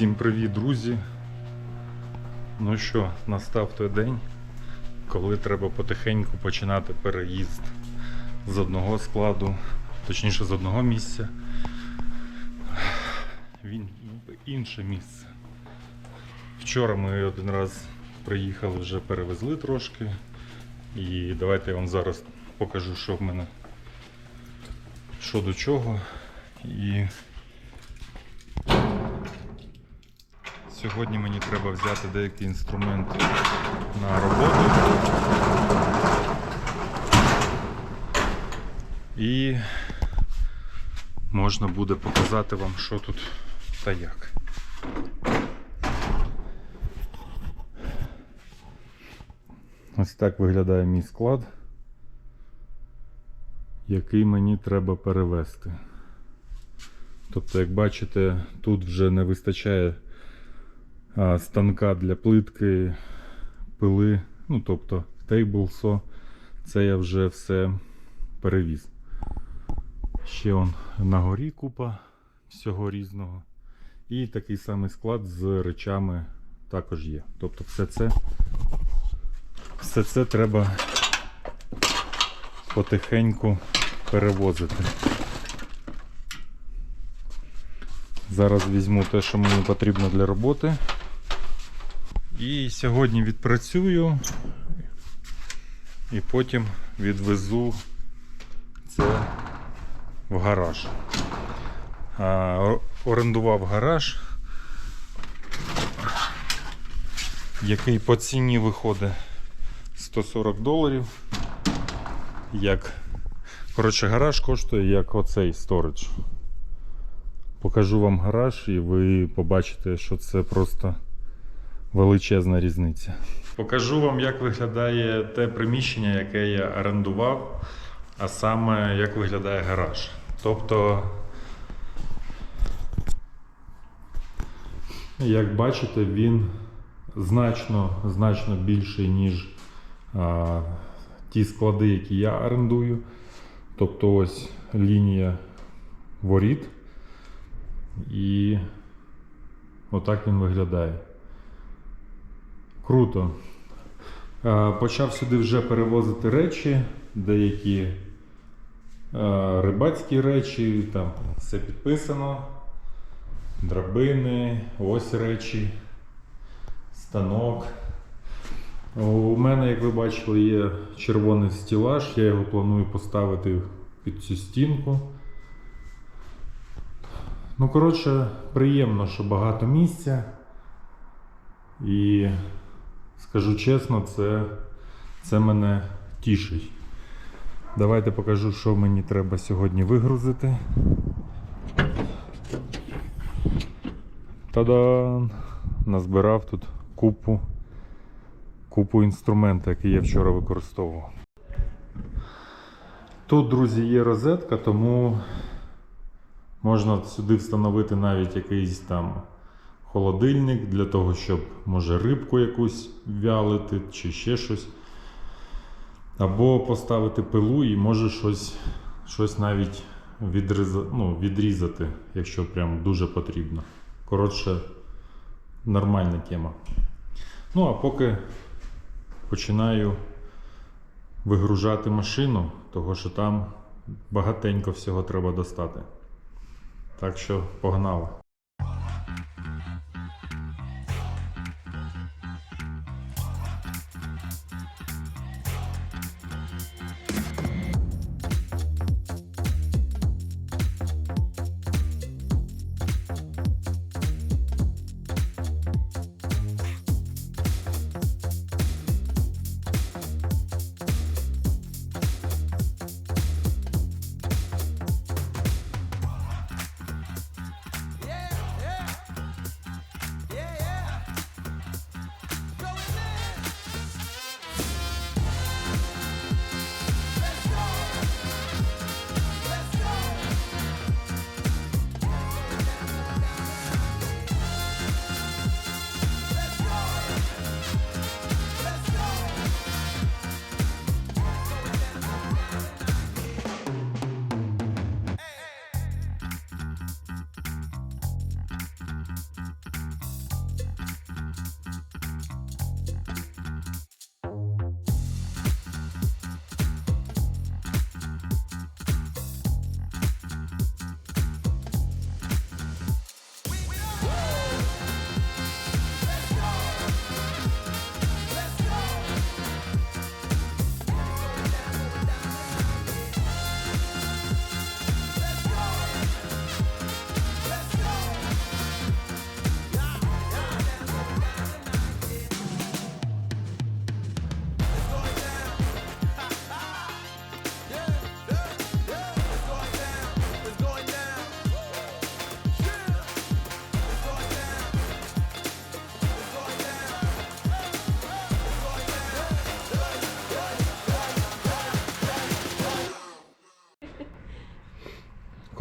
Всім привіт, друзі! Ну що, настав той день, коли треба потихеньку починати переїзд з одного складу, точніше з одного місця в інше місце. Вчора ми один раз приїхали, вже перевезли трошки. І давайте я вам зараз покажу, що в мене що до чого. І Сьогодні мені треба взяти деякий інструмент на роботу. І можна буде показати вам, що тут та як. Ось так виглядає мій склад, який мені треба перевести. Тобто, як бачите, тут вже не вистачає станка для плитки, пили, ну тобто тейблсо. Це я вже все перевіз. Ще он на горі купа всього різного. І такий самий склад з речами також є. Тобто все це, все це треба потихеньку перевозити. Зараз візьму те, що мені потрібно для роботи. І сьогодні відпрацюю і потім відвезу це в гараж. Орендував гараж, який по ціні виходить 140 доларів. Як, коротше, гараж коштує як оцей сторидж. Покажу вам гараж, і ви побачите, що це просто величезна різниця. Покажу вам, як виглядає те приміщення, яке я орендував, а саме як виглядає гараж. Тобто, як бачите, він значно, значно більший, ніж а, ті склади, які я орендую. Тобто ось лінія воріт. І отак він виглядає. Круто. Е, Почав сюди вже перевозити речі, деякі е, рибацькі речі, там все підписано. Драбини, ось речі, станок. У мене, як ви бачили, є червоний стілаж, я його планую поставити під цю стінку. Ну, коротше, приємно, що багато місця. І скажу чесно, це, це мене тішить. Давайте покажу, що мені треба сьогодні вигрузити. Та-дан! Назбирав тут купу, купу інструменту, який я вчора використовував. Тут, друзі, є розетка, тому Можна сюди встановити навіть якийсь там холодильник для того, щоб може рибку якусь вялити чи ще щось. Або поставити пилу і може щось, щось навіть відріза, ну, відрізати, якщо прям дуже потрібно. Коротше, нормальна тема. Ну, а поки починаю вигружати машину, того що там багатенько всього треба достати. Так що погнали.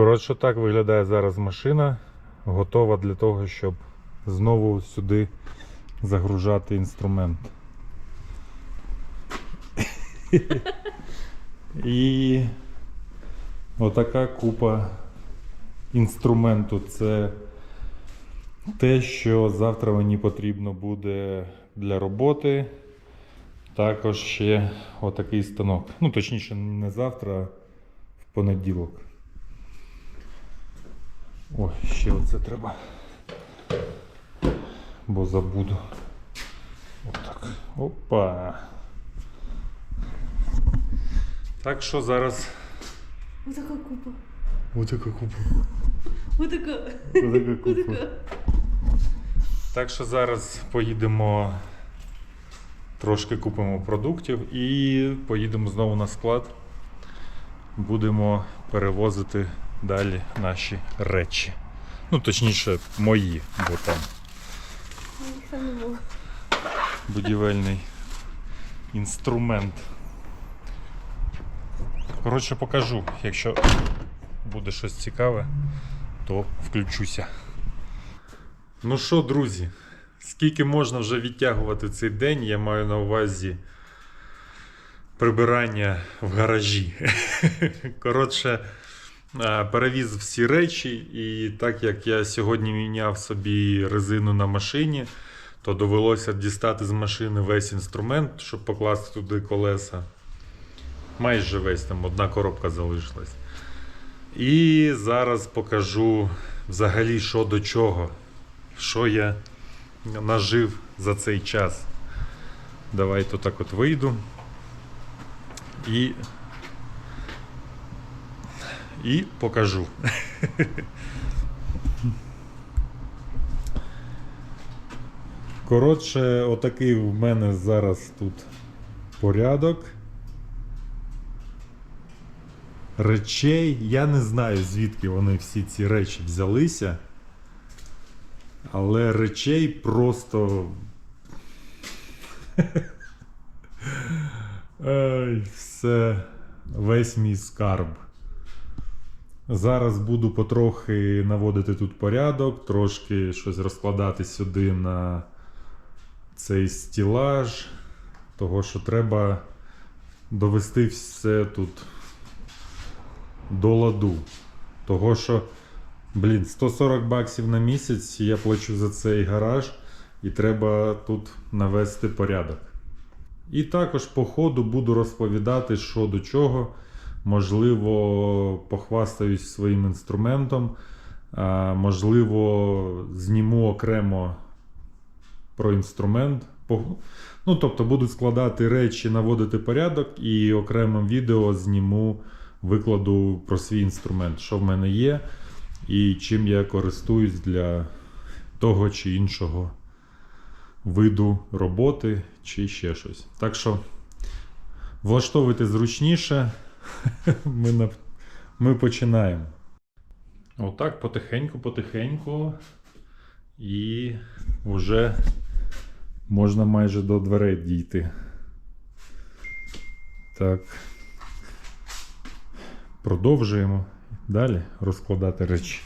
Коротше, так виглядає зараз машина, готова для того, щоб знову сюди загружати інструмент. І отака купа інструменту. Це те, що завтра мені потрібно буде для роботи. Також ще отакий станок. Ну, точніше, не завтра, а в понеділок. Ой, ще оце треба. Бо забуду. Отак. Опа. Так що зараз. Отака купа. Отака купа. Отака. Отака купа. Так що зараз поїдемо, трошки купимо продуктів і поїдемо знову на склад. Будемо перевозити далі наші речі. Ну, точніше, мої, бо там будівельний інструмент. Коротше, покажу. Якщо буде щось цікаве, то включуся. Ну що, друзі, скільки можна вже відтягувати цей день, я маю на увазі прибирання в гаражі. Коротше, перевіз всі речі, і так як я сьогодні міняв собі резину на машині, то довелося дістати з машини весь інструмент, щоб покласти туди колеса. Майже весь там одна коробка залишилась. І зараз покажу взагалі, що до чого, що я нажив за цей час. Давайте так от вийду. І, і покажу. Коротше, отакий в мене зараз тут порядок. Речей, я не знаю, звідки вони всі ці речі взялися. Але речей просто. Ай, все, весь мій скарб. Зараз буду потрохи наводити тут порядок, трошки щось розкладати сюди на цей стілаж, того що треба довести все тут до ладу. Того що, блін, 140 баксів на місяць я плачу за цей гараж, і треба тут навести порядок. І також по ходу буду розповідати, що до чого. Можливо, похвастаюсь своїм інструментом, можливо, зніму окремо про інструмент. Ну, тобто буду складати речі, наводити порядок, і окремим відео зніму, викладу про свій інструмент, що в мене є, і чим я користуюсь для того чи іншого виду роботи, чи ще щось. Так що влаштовуйте зручніше. Ми, на... Ми починаємо. Отак, потихеньку-потихеньку. І вже можна майже до дверей дійти. Так. Продовжуємо далі розкладати речі.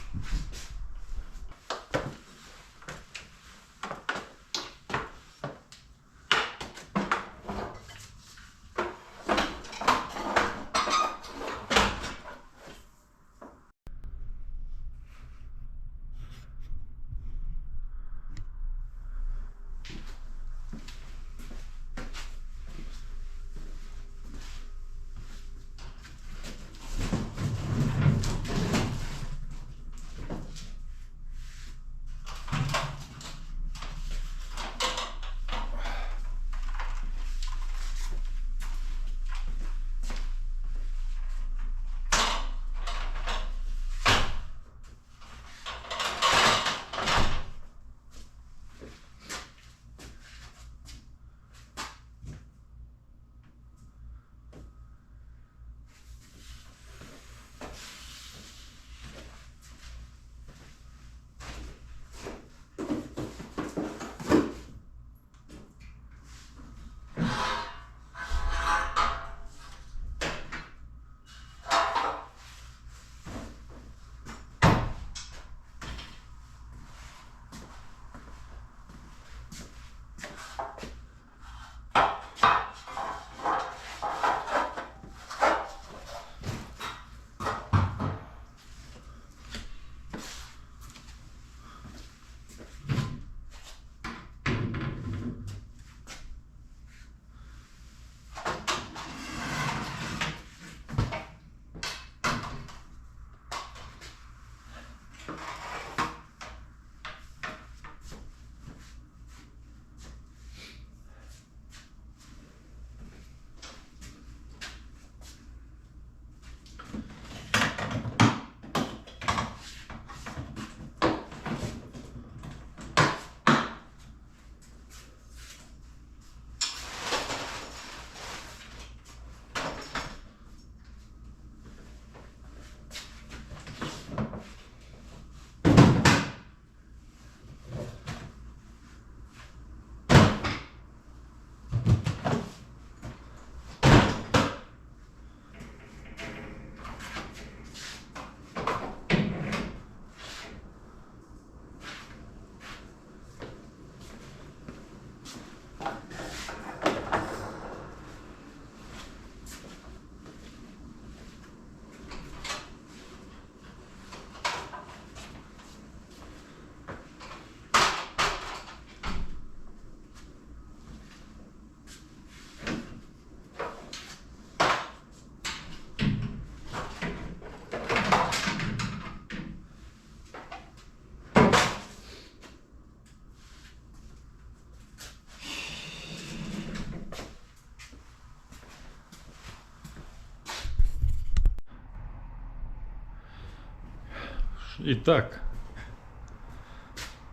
І так.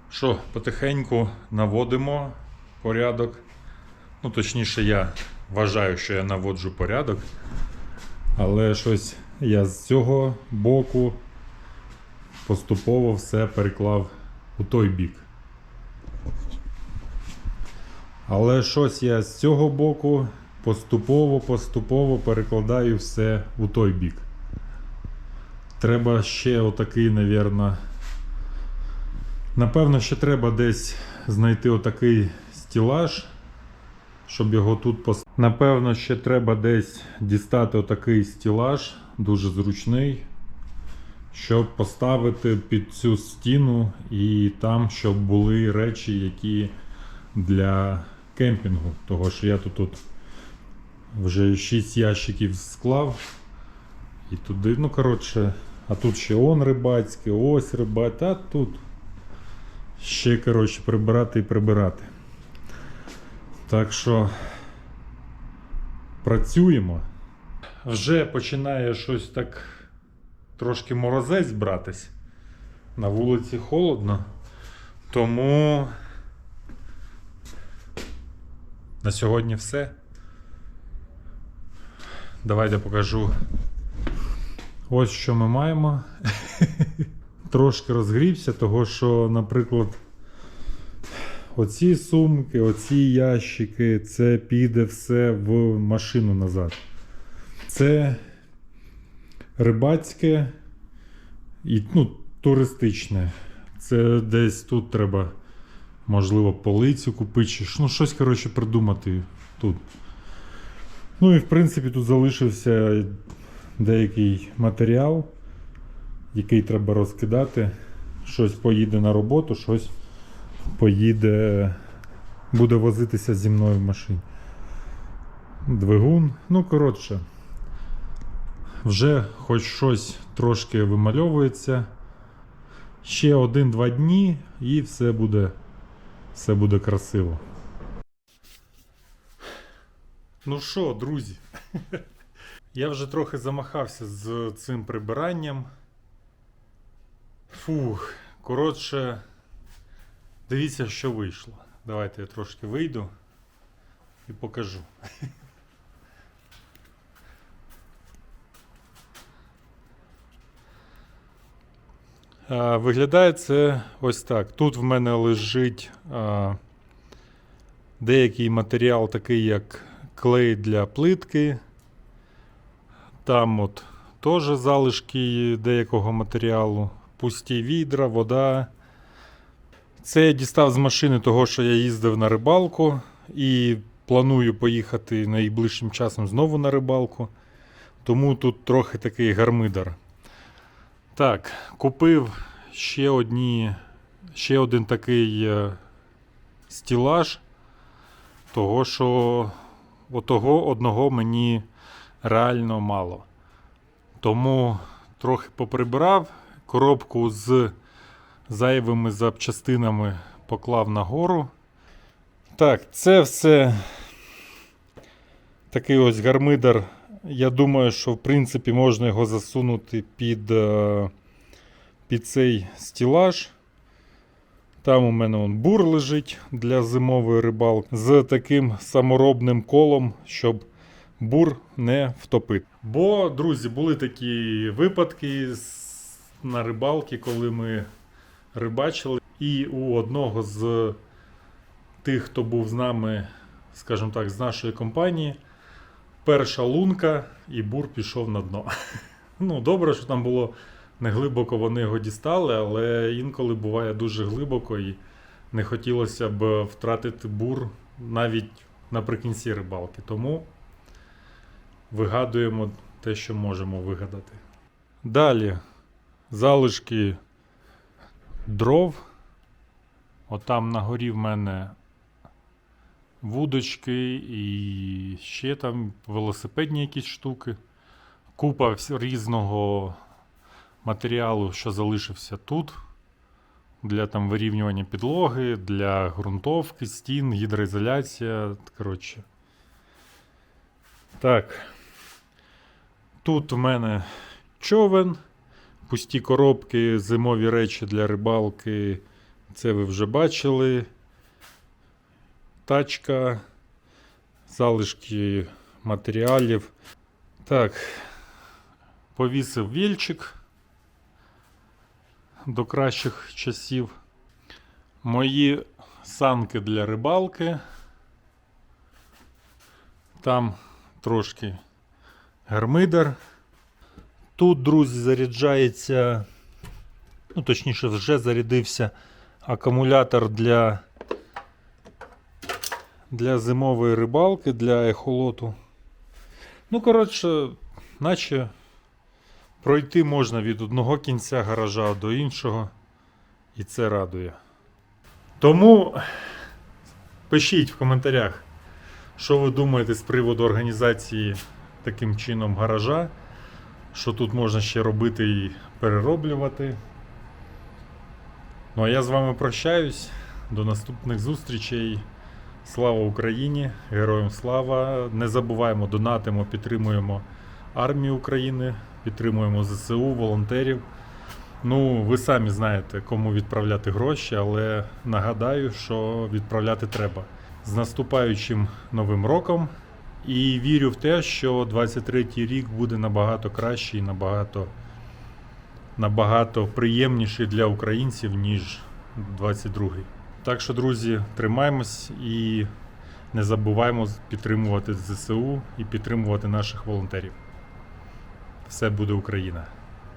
Що, потихеньку наводимо порядок. Ну, точніше, я вважаю, що я наводжу порядок. Але щось я з цього боку поступово все переклав у той бік. Але щось я з цього боку поступово-поступово перекладаю все у той бік. Треба ще отакий, навірно. Напевно, ще треба десь знайти отакий стілаж, щоб його тут пос... Напевно, ще треба десь дістати отакий стілаж, дуже зручний, щоб поставити під цю стіну і там, щоб були речі, які для кемпінгу. Того що я тут, тут вже 6 ящиків склав. І туди, ну коротше, а тут ще он рибацький, ось рибацький, а тут ще, коротше, прибирати і прибирати. Так що працюємо. Вже починає щось так трошки морозець братись. На вулиці холодно. Тому на сьогодні все. Давайте покажу. Ось що ми маємо. Трошки розгрівся, того що, наприклад, оці сумки, оці ящики, це піде все в машину назад. Це рибацьке і ну, туристичне. Це десь тут треба, можливо, полицю купити, ну, щось, коротше, придумати тут. Ну і в принципі тут залишився деякий матеріал, який треба розкидати. Щось поїде на роботу, щось поїде, буде возитися зі мною в машині. Двигун. Ну, коротше, вже хоч щось трошки вимальовується. Ще один-два дні і все буде, все буде красиво. Ну що, друзі, я вже трохи замахався з цим прибиранням. Фух, коротше, дивіться, що вийшло. Давайте я трошки вийду і покажу. Виглядає це ось так. Тут в мене лежить деякий матеріал, такий як клей для плитки. Там от теж залишки деякого матеріалу, пусті відра, вода. Це я дістав з машини того, що я їздив на рибалку і планую поїхати найближчим часом знову на рибалку. Тому тут трохи такий гармидар. Так, купив ще одні, ще один такий е, стілаж, того, що отого одного мені реально мало. Тому трохи поприбирав, коробку з зайвими запчастинами поклав нагору. Так, це все такий ось гармидар. Я думаю, що в принципі можна його засунути під, е, під цей стілаж. Там у мене он бур лежить для зимової рибалки з таким саморобним колом, щоб бур не втопити. Бо, друзі, були такі випадки на рибалки, коли ми рибачили, і у одного з тих, хто був з нами, скажімо так, з нашої компанії, перша лунка, і бур пішов на дно. Ну, добре, що там було не глибоко вони його дістали, але інколи буває дуже глибоко і не хотілося б втратити бур навіть наприкінці рибалки. Тому вигадуємо те, що можемо вигадати. Далі залишки дров. Отам на горі в мене вудочки і ще там велосипедні якісь штуки. Купа різного матеріалу, що залишився тут. Для там вирівнювання підлоги, для ґрунтовки, стін, гідроізоляція. Коротше. Так. Тут в мене човен. Пусті коробки, зимові речі для рибалки. Це ви вже бачили. Тачка, залишки матеріалів. Так, повісив вільчик до кращих часів. Мої санки для рибалки. Там трошки гармидер. Тут, друзі, заряджається, ну, точніше, вже зарядився акумулятор для, для зимової рибалки, для ехолоту. Ну, коротше, наче пройти можна від одного кінця гаража до іншого, і це радує. Тому пишіть в коментарях, що ви думаєте з приводу організації таким чином гаража, що тут можна ще робити і перероблювати. Ну а я з вами прощаюсь. До наступних зустрічей. Слава Україні! Героям слава! Не забуваємо, донатимо, підтримуємо армію України, підтримуємо ЗСУ, волонтерів. Ну, ви самі знаєте, кому відправляти гроші, але нагадаю, що відправляти треба. З наступаючим новим роком. І вірю в те, що 23-й рік буде набагато кращий і набагато, набагато приємніший для українців, ніж 22-й. Так що, друзі, тримаємось і не забуваємо підтримувати ЗСУ і підтримувати наших волонтерів. Все буде Україна!